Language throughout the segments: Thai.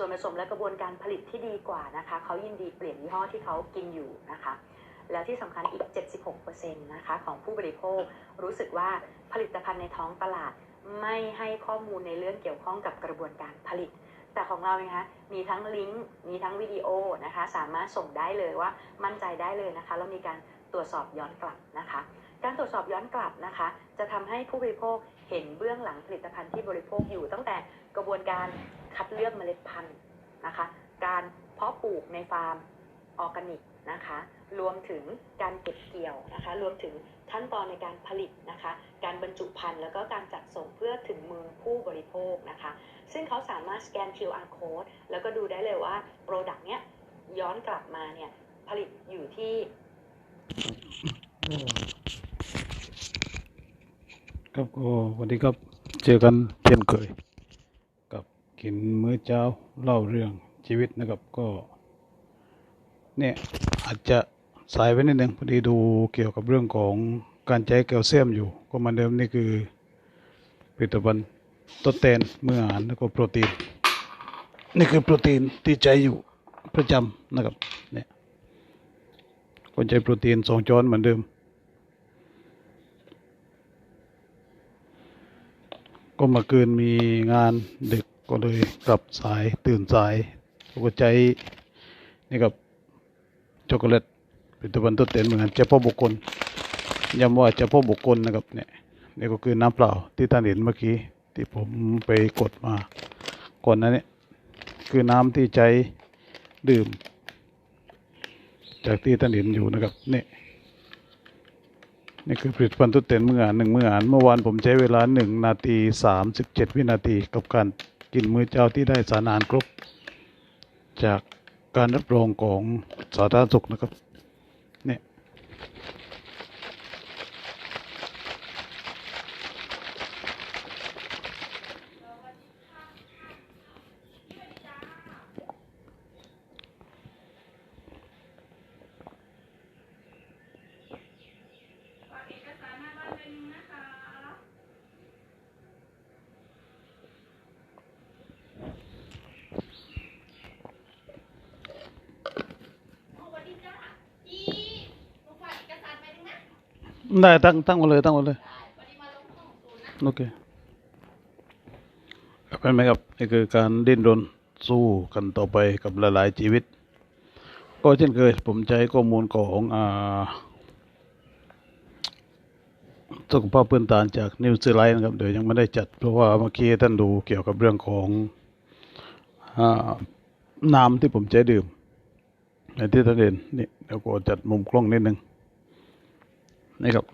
ส่วนผสมและกระบวนการผลิตที่ดีกว่านะคะเขายินดีเปลี่ยนยี่ห้อที่เขากินอยู่นะคะ แล้วที่สำคัญอีก 76%นะคะของผู้บริโภครู้สึกว่าผลิตภัณฑ์ในท้องตลาดไม่ให้ข้อมูลในเรื่องเกี่ยวข้องกับกระบวนการผลิต แต่ของเรานะคะมีทั้งลิงก์มีทั้งวิดีโอนะคะ สามารถส่งได้เลยว่ามั่นใจได้เลยนะคะ แล้วมีการตรวจสอบย้อนกลับนะคะ การตรวจสอบย้อนกลับนะคะ จะทำให้ผู้บริโภคเห็นเบื้องหลังผลิตภัณฑ์ที่บริโภคอยู่ตั้งแต่กระบวนการคัดเลือกเมล็ดพันธุ์นะคะ การเพาะปลูกในฟาร์มออร์แกนิกนะคะ รวมถึงการเก็บเกี่ยวนะคะ รวมถึงขั้นตอนในการผลิตนะคะ การบรรจุภัณฑ์แล้วก็การจัดส่งเพื่อถึงมือผู้บริโภคนะคะ ซึ่งเขาสามารถสแกน QR code แล้วก็ดูได้เลยว่าโปรดักต์เนี้ยย้อนกลับมาเนี่ยผลิตอยู่ที่ ครับก็วันนี้ครับเจอกันเช่นเคย กับกินมื้อเช้าเล่าเรื่องชีวิตนะครับก็ เนี่ยอาจจะสายไปนิดนึงพอดีดูเกี่ยวกับเรื่องของการใช้แคลเซียมอยู่ ก็เหมาเดิมนี่คือผลิตภัณฑ์ทดแทนมื้ออาหารแล้วก็โปรตีน นี่คือโปรตีนที่ใช้อยู่ประจำนะครับเนี่ยคนใช้โปรตีนสองช้อนเหมือนเดิม ก็มาคืนมีงานดึกก็เลยกลับสายตื่นสายก็ใจนี่กับช็อกโกแลตผลิตภัณฑ์ทดแทนเหมือนกันเฉพาะบุคคลย้ำว่าเฉพาะบุคคลนะครับเนี่ยนี่ก็คือน้ำเปล่าที่ท่านเห็นเมื่อกี้ที่ผมไปกดมาก่อนนั้นเนี่ยคือน้ำที่ใช้ดื่ม จากที่ท่านเห็นอยู่นะครับเนี่ย นี่คือผลิตภัณฑ์ทุเตนมื้ออาหารหนึ่งมื้ออาหารเมื่อวานผมใช้เวลาหนึ่งนาทีสามสิบเจ็ดวินาทีกับการกินมื้อเช้าที่ได้สารอาหารครบ จากการรับรองของสาธารณสุขนะครับ ได้ตั้งตั้งมาเลยตั้งมาเลยโอเคเป็นไหมครับนี่คือการดิ้นรนสู้กันต่อไปกับหลายๆชีวิต ก็เช่นเคยผมใช้ข้อมูลของอ่าสุขภาพพื้นฐานจากนิวซีแลนด์นะครับเดี๋ยวยังไม่ได้จัด เพราะว่าเมื่อกี้ท่านดูเกี่ยวกับเรื่องของอน้ำที่ผมใช้ดื่มในที่ท่านเห็นนี่เดี๋ยวก็จัดมุมกล้องนิดนึง นี่ครับ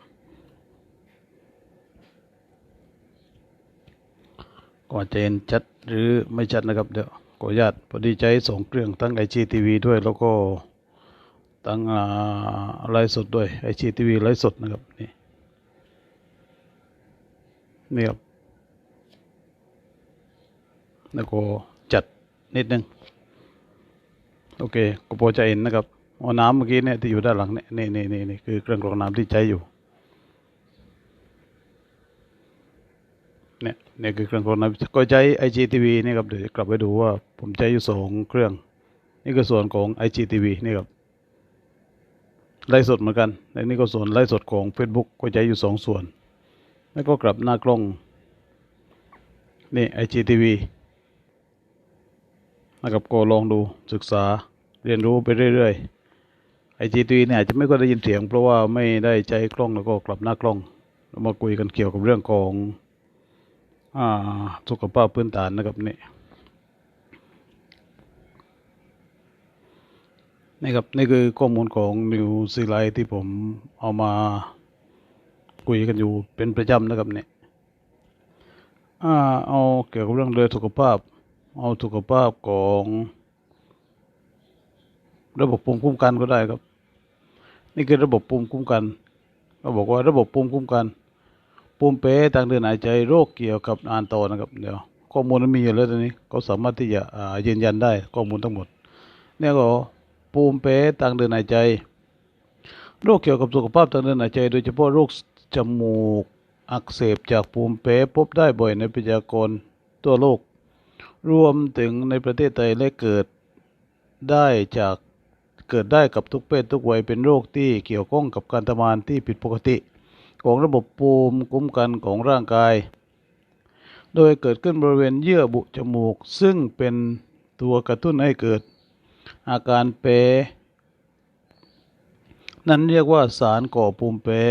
ก่อนจะเห็นชัดหรือไม่ชัดนะครับเดี๋ยวขออนุญาตพอดีใช้สองเครื่องทั้งไอจีทีวีด้วยแล้วก็ตั้งอ่าไลฟ์สดด้วยไอจีทีวีไลฟ์สดนะครับนี่นี่ครับแล้วก็จัดนิดนึงโอเคก็พอจะเห็นนะครับ เอาน้ำเมื่อกี้เนี่ยที่อยู่ด้านหลังเนี่ยนี่นี่นี่นี่คือเครื่องกรองน้ำที่ใช้อยู่เนี่ยนี่คือเครื่องกรองน้ำก็ใช้ IGTV นี่ครับเดี๋ยวกลับไปดูว่าผมใช้อยู่สองเครื่อง นี่คือส่วนของ IGTV นี่ครับไลฟ์สดเหมือนกันและนี่ก็ส่วนไลฟ์สดของ Facebook ก็ใช้อยู่สองส่วน แล้วก็กลับหน้ากล้องนี่ IGTV นะครับก็ลองดูศึกษาเรียนรู้ไปเรื่อย ๆ IGTV เนี่ยอาจจะไม่ค่อยได้ยินเสียง เพราะว่าไม่ได้ใช้กล้องแล้วก็กลับหน้ากล้องเรามาคุยกันเกี่ยวกับเรื่องของอ่าสุขภาพพื้นฐานนะครับนี่นี่ครับนี่คือข้อมูลของนิวซีไลท์ที่ผมเอามาคุยกันอยู่เป็นประจำนะครับเนี่ยอ่าเอาเกี่ยวกับเรื่องเรื่องสุขภาพ เอาสุขภาพของ ระบบภูมิคุ้มกันก็ได้ครับ นี่คือระบบภูมิคุ้มกันเขาบอกว่าระบบภูมิคุ้มกันภูมิเป๋ทางเดินหายใจโรคเกี่ยวกับอ่านต่อนะครับเดี๋ยวข้อมูลมันมีอยู่แล้วตอนนี้เขาสามารถที่จะยืนยันได้ข้อมูลทั้งหมดเนี่ยก็ภูมิเป๋ทางเดินหายใจ โรคเกี่ยวกับสุขภาพทางเดินหายใจ โดยเฉพาะโรคจมูกอักเสบจากภูมิแพ้พบได้บ่อยในประชากรทั่วโลก รวมถึงในประเทศไทยและเกิดได้จาก เกิดได้กับทุกเพศทุกวัยเป็นโรคที่เกี่ยวข้องกับการทำงานที่ผิดปกติ ของระบบภูมิคุ้มกันของร่างกาย โดยเกิดขึ้นบริเวณเยื่อบุจมูก ซึ่งเป็นตัวกระตุ้นให้เกิด อาการแพ้นั้นเรียกว่าสารก่อภูมิแพ้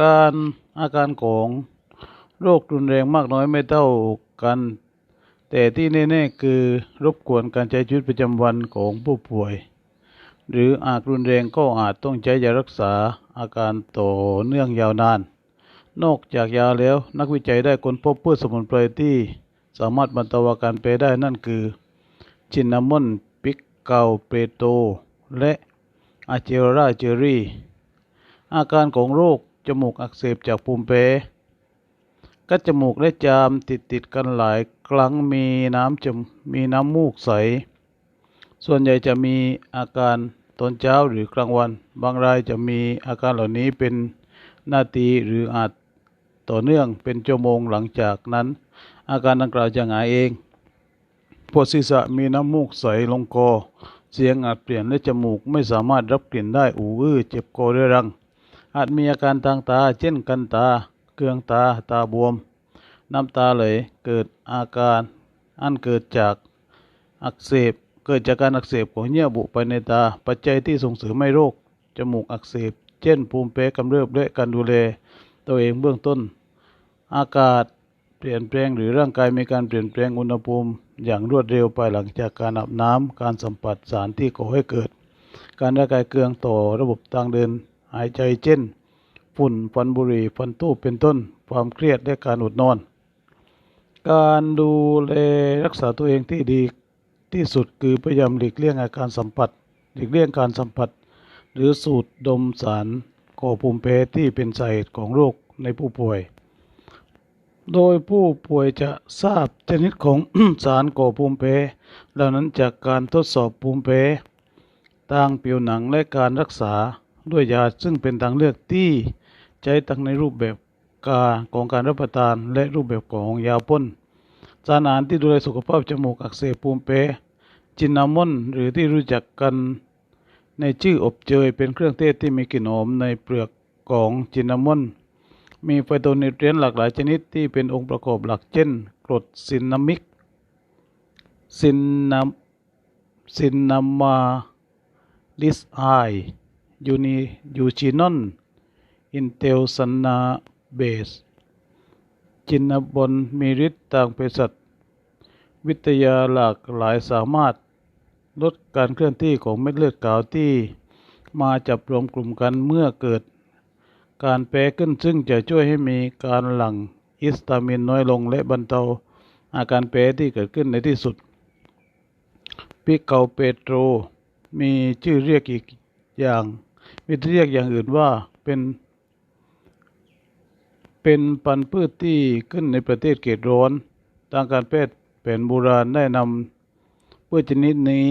การอาการของโรครุนแรงมากน้อยไม่เท่ากัน แต่ที่แน่ๆคือรบกวนการใช้ชีวิตประจำวันของผู้ป่วย หรืออาจรุนแรงก็อาจต้องใช้ยารักษาอาการต่อเนื่องยาวนาน นอกจากยาแล้วนักวิจัยได้ค้นพบพืชสมุนไพรที่สามารถบรรเทาอาการแพ้ได้นั่นคือชินนามอนปิกเกาเปโต และอาเจราเจอรี่ อาการของโรคจมูกอักเสบจากภูมิแพ้ กัดจมูกและจามติดติดกันหลายครั้งมีน้ำจมมีน้ำมูกใส ส่วนใหญ่จะมีอาการตอนเช้าหรือกลางวัน บางรายจะมีอาการเหล่านี้เป็นนาทีหรืออาจต่อเนื่องเป็นชั่วโมงหลังจากนั้น อาการดังกล่าวจะหายเองปวดศีรษะมีน้ำมูกใสลงคอเสียงอาจเปลี่ยนและจมูกไม่สามารถรับกลิ่นได้ อูอื้อเจ็บคอเรื้อรัง อาจมีอาการทางตาเช่นกันตา เคืองตาตาบวม น้ำตาไหลเกิดอาการอันเกิดจากอักเสบเกิดจากการอักเสบของเยื่อบุภายในตา ปัจจัยที่ส่งเสริมให้โรคจมูกอักเสบ เช่นภูมิแพ้กำเริบและการดูแล ตัวเองเบื้องต้น อากาศเปลี่ยนแปลงหรือร่างกายมีการเปลี่ยนแปลงอุณหภูมิ อย่างรวดเร็วภายหลังจากการอาบน้ำการสัมผัสสารที่ก่อให้เกิด การระคายเคืองต่อระบบทางเดิน หายใจเช่น ฝุ่นฟันบุหรี่ฟันทูบเป็นต้น ความเครียดและการอดนอน การดูแลรักษาตัวเองที่ดีที่สุดคือพยายามหลีกเลี่ยงอาการสัมผัส หลีกเลี่ยงการสัมผัส หรือสูดดมสารก่อภูมิแพ้ที่เป็นสาเหตุของโรคในผู้ป่วย โดยผู้ป่วยจะทราบชนิดของสารก่อภูมิแพ้เหล่านั้นจากการทดสอบภูมิแพ้ทางผิวหนังและการรักษาด้วยยาซึ่งเป็นทางเลือกที่ ใช้ทั้งในรูปแบบการของการรับประทานและรูปแบบของยาพ่นสารอาหารที่ดูแลสุขภาพจมูกอักเสบภูมิแพ้จินนามอนหรือที่รู้จักกันในชื่ออบเชยเป็นเครื่องเทศที่มีกลิ่นหอมในเปลือกของจินนามอนมีไฟโตนิวเทรียนหลากหลายชนิดที่เป็นองค์ประกอบหลักเช่น กรดซินนามิกซินนามซินนามาลิสไอยูนิยูชินอน อินเทลซันนาเบส จินนบอนมีฤทธิ์ทางเภสัชวิทยาหลากหลายสามารถลดการเคลื่อนที่ของเม็ดเลือดขาวที่มาจับรวมกลุ่มกันเมื่อเกิด การแพ้ขึ้นซึ่งจะช่วยให้มีการหลั่งฮิสตามินน้อยลงและบรรเทาอาการแพ้ที่เกิดขึ้นในที่สุดปิเกาเปโตร มีชื่อเรียกอีกอย่าง มีเรียกอย่างอื่นว่าเป็น เป็นพันธุ์พืชที่ขึ้นในประเทศเขตร้อนทางการแพทย์แผนโบราณได้นำพืชชนิดนี้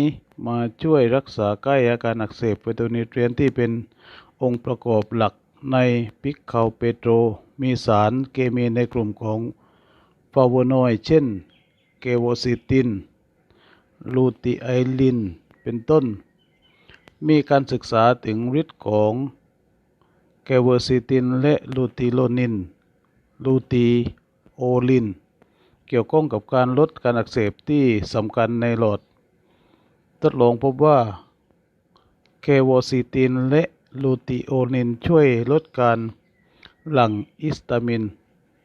มาช่วยรักษาใกล้อาการอักเสบไฟโตนิเทรียนที่เป็นองค์ประกอบหลักในปิกเคาเปโตร มีสารเคมีในกลุ่มของฟาโวนอยด์เช่นเกโวซิติน ลูติไอลิน เป็นต้น มีการศึกษาถึงฤทธิ์ของเกโวซิตินและลูติโลนิน ลูติโอลิน เกี่ยวข้องกับการลดการอักเสบที่สำคัญในหลอดทดลองพบว่าเคโวซิตินและลูติโอนินช่วยลดการหลั่งฮิสตามิน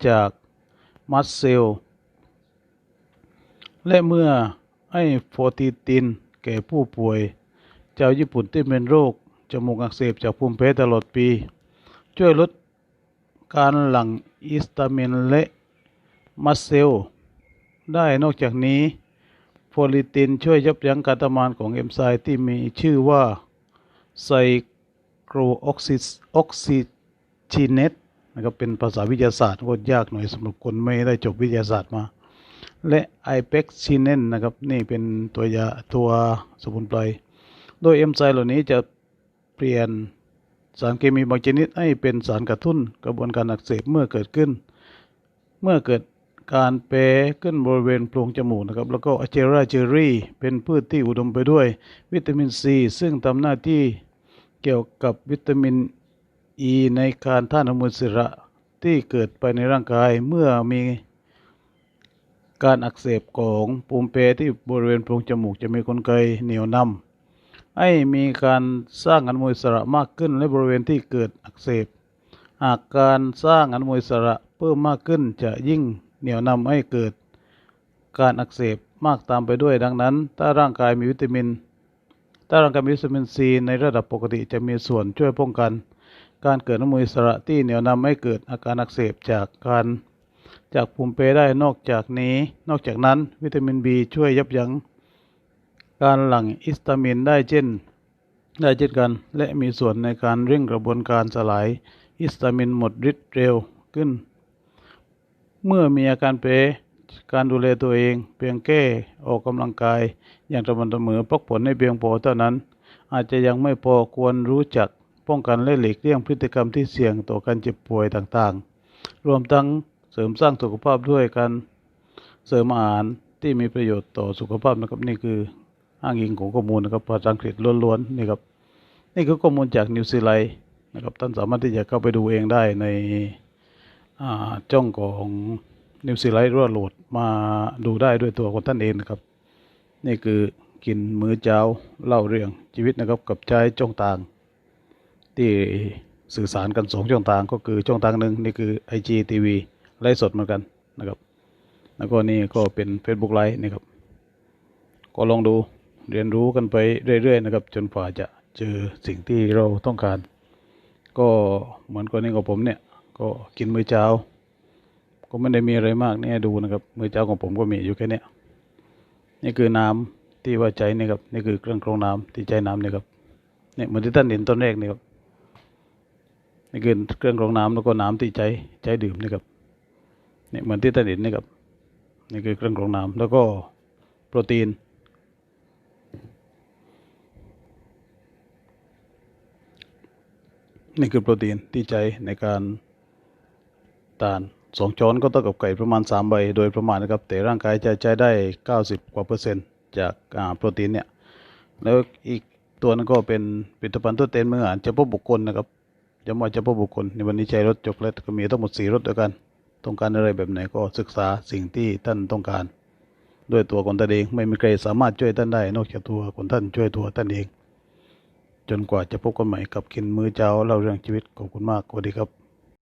จากมัสเซล และเมื่อให้โฟติตินแก่ผู้ป่วยชาวญี่ปุ่นที่เป็นโรคจมูกอักเสบจากภูมิแพ้ตลอดปี ช่วยลด การหลั่งฮิสตามินและมัสเซล ได้นอกจากนี้โฟลิตินช่วยยับยั้งการทำงานของเอนไซม์ที่มีชื่อว่าไซโครออกซิออกซิจิเนตนะครับเป็นภาษาวิทยาศาสตร์ก็ยากหน่อยสำหรับคนไม่ได้จบวิทยาศาสตร์มา และไอเปกซิเนนนะครับนี่เป็นตัวยาตัวสมุนไพรโดยเอนไซม์เหล่านี้จะเปลี่ยน สารเคมีบางชนิดให้เป็นสารกระตุ้นกระบวนการอักเสบเมื่อเกิดขึ้น เมื่อเกิดการแปรขึ้นบริเวณโพรงจมูกนะครับ แล้วก็อเจราเจอรี่ เป็นพืชที่อุดมไปด้วย วิตามินซี ซึ่งทำหน้าที่เกี่ยวกับวิตามินอ e ีในการท่านอนุมูลอิสระที่เกิดไปในร่างกายเมื่อมีการอักเสบของภูมิแพ้ที่บริเวณโพรงจมูกจะมีกลไกเหนียวนำ ให้มีการสร้างอนุมูลอิสระมากขึ้นและบริเวณที่เกิดอักเสบ หากการสร้างอนุมูลอิสระเพิ่มมากขึ้นจะยิ่งเหนี่ยวนำให้เกิด การอักเสบมากตามไปด้วยดังนั้น ถ้าร่างกายมีวิตามิน ถ้าร่างกายมีวิตามินซีในระดับปกติจะมีส่วนช่วยป้องกัน การเกิดอนุมูลอิสระที่เหนี่ยวนำให้เกิดอาการอักเสบจากการจากภูมิแพ้ได้นอกจากนี้ นอกจากนั้น วิตามินบีช่วยยับยั้ง การหลั่งฮิสตามินได้เช่น ได้เช่นกัน และมีส่วนในการเร่งกระบวนการสลายฮิสตามินหมดฤทธิ์เร็วขึ้น เมื่อมีอาการเปรการดูแลตัวเอง เพียงแก้ออกกำลังกาย อย่างสม่ำเสมอพักผ่อนให้เพียงพอเท่านั้น อาจจะยังไม่พอควรรู้จักป้องกันและหลีกเลี่ยงพฤติกรรมที่เสี่ยงต่อการเจ็บป่วยต่างๆ รวมทั้งเสริมสร้างสุขภาพด้วยการเสริมอาหารที่มีประโยชน์ต่อสุขภาพนะครับนี่คือ อ้างอิงของข้อมูลนะครับภาษาอังกฤษล้วนๆนี่ครับนี่คือข้อมูลจากนิวซีแลนด์นะครับท่านสามารถที่จะเข้าไปดูเองได้ในอ่าจ้องของนิวซีแลนด์รั่วโหลดมาดูได้ด้วยตัวของท่านเองนะครับ นี่คือกินมื้อเช้าเล่าเรื่องชีวิตนะครับกับใช้ช่องทาง ที่สื่อสารกันสองช่องทางก็คือช่องทางหนึ่งนี่คือ IGTV ไลฟ์สดเหมือนกันนะครับ แล้วก็นี่ก็เป็น Facebook ไลฟ์นะครับ ก็ลองดู เรียนรู้กันไปเรื่อยๆนะครับ จนกว่าจะเจอสิ่งที่เราต้องการ ก็เหมือนกรณีของผมเนี่ย ก็กินมื้อเช้า ก็ไม่ได้มีอะไรมากเนี่ยดูนะครับมื้อเช้าของผมก็มีอยู่แค่เนี้ยนี่คือน้ำที่ว่าใจนี่ครับนี่คือเครื่องกรองน้ำที่ใจน้ำนี่ครับเนี่ยเหมือนที่ท่านเห็นต้นแรกนี่ครับนี่คือเครื่องกรองน้ำแล้วก็น้ำที่ใจใจดื่มนี่ครับเนี่ยเหมือนที่ท่านเห็นนี่ครับนี่คือเครื่องกรองน้ำแล้วก็โปรตีน นี่คือโปรตีนที่ใช้ในการทานสองช้อนก็เท่ากับไก่ประมาณสามใบโดยประมาณนะครับ แต่ร่างกายจะใช้ได้เก้าสิบกว่าเปอร์เซ็นต์จากโปรตีนเนี่ย แล้วอีกตัวนึงก็เป็นผลิตภัณฑ์ตัวเต็นเมื่ออาหารเฉพาะบุคคลนะครับย้ำว่าเฉพาะบุคคล ในวันนี้ใช้รถจกเล็ก็มีทั้งหมดสี่รถด้วยกัน ต้องการอะไรแบบไหนก็ศึกษาสิ่งที่ท่านต้องการ ด้วยตัวคนท่านเองไม่มีใครสามารถช่วยท่านได้ นอกจากตัวคนท่านช่วยตัวท่านเอง จนกว่าจะพบกันใหม่กับกินมื้อเช้าเล่าเรื่องชีวิตขอบคุณมากสวัสดีครับ